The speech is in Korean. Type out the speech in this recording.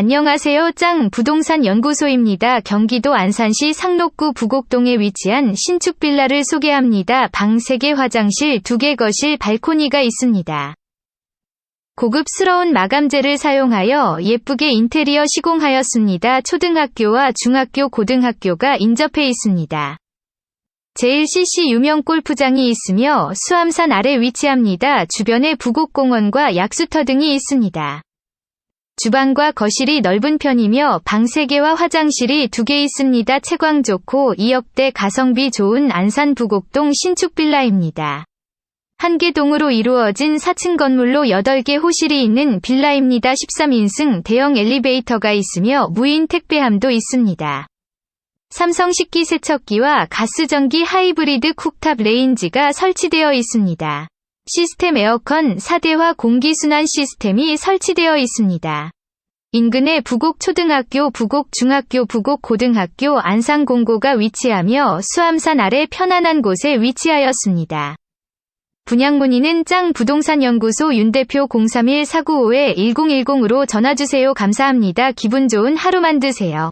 안녕하세요. 짱 부동산 연구소입니다. 경기도 안산시 상록구 부곡동에 위치한 신축 빌라를 소개합니다. 방 3개, 화장실 2개, 거실, 발코니가 있습니다. 고급스러운 마감재를 사용하여 예쁘게 인테리어 시공하였습니다. 초등학교와 중학교, 고등학교가 인접해 있습니다. 제일CC 유명 골프장이 있으며 수암산 아래 위치합니다. 주변에 부곡공원과 약수터 등이 있습니다. 주방과 거실이 넓은 편이며 방 3개와 화장실이 2개 있습니다. 채광 좋고 2억대 가성비 좋은 안산 부곡동 신축 빌라입니다. 한개 동으로 이루어진 4층 건물로 8개 호실이 있는 빌라입니다. 13인승 대형 엘리베이터가 있으며 무인 택배함도 있습니다. 삼성 식기 세척기와 가스전기 하이브리드 쿡탑 레인지가 설치되어 있습니다. 시스템 에어컨 4대와 공기순환 시스템이 설치되어 있습니다. 인근에 부곡초등학교, 부곡중학교, 부곡고등학교, 안산공고가 위치하며 수암산 아래 편안한 곳에 위치하였습니다. 분양 문의는 짱 부동산 연구소 윤 대표 031-495-1010으로 전화주세요. 감사합니다. 기분 좋은 하루 만드세요.